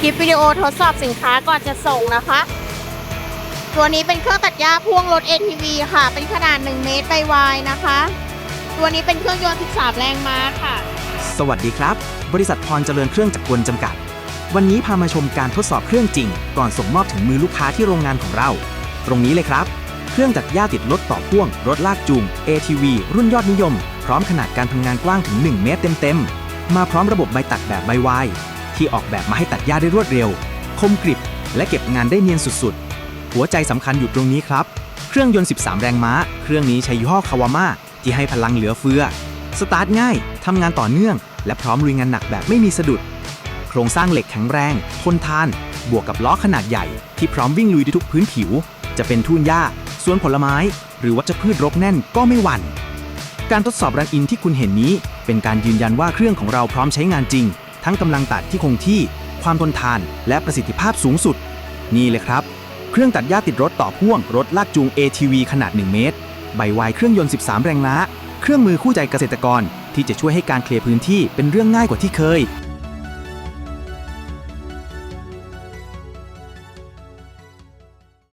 คลิปวิดีโอทดสอบสินค้าก่อนจะส่งนะคะ ตัวนี้เป็นเครื่องตัดหญ้าพ่วงรถ ATV ค่ะ เป็นขนาด 1 เมตรใบวายนะคะ ตัวนี้เป็นเครื่องยนต์ 13 แรงม้าค่ะ สวัสดีครับ บริษัทพรเจริญเครื่องจักรกลจำกัด วันนี้พามาชมการทดสอบเครื่องจริง ก่อนส่งมอบถึงมือลูกค้าที่โรงงานของเรา ตรงนี้เลยครับ เครื่องตัดหญ้าติดรถต่อพ่วง รถลากจูง ATV รุ่นยอดนิยม พร้อมขนาดการทำงานกว้างถึง 1 เมตรเต็มๆ มาพร้อมระบบใบตัดแบบใบวาย ที่ออกแบบมาให้ตัดหญ้าได้รวดเร็ว คมกริบ และเก็บงานได้เนียนสุดๆ หัวใจสำคัญอยู่ตรงนี้ครับ เครื่องยนต์ 13 แรงม้า เครื่องนี้ใช้ยี่ห้อคาวาม่าที่ให้พลังเหลือเฟือ สตาร์ทง่าย ทำงานต่อเนื่อง และพร้อมลุยงานหนักแบบไม่มีสะดุด โครงสร้างเหล็กแข็งแรง ทนทาน บวกกับล้อขนาดใหญ่ ที่พร้อมวิ่งลุยได้ทุกพื้นผิว จะเป็นทุ่นหญ้า สวนผลไม้ หรือวัชพืชรกแน่นก็ไม่หวั่น การทดสอบรันอินที่คุณเห็นนี้ เป็นการยืนยันว่าเครื่องของเราพร้อมใช้งานจริง ทั้งกำลังตัดที่คงที่ ความทนทานและประสิทธิภาพสูงสุด นี่เลยครับ เครื่องตัดหญ้าติดรถต่อพ่วง รถลากจูง ATV ขนาด 1 เมตร ใบวายเครื่องยนต์ 13 แรงม้า เครื่องมือคู่ใจเกษตรกร ที่จะช่วยให้การเคลียร์พื้นที่เป็นเรื่องง่ายกว่าที่เคย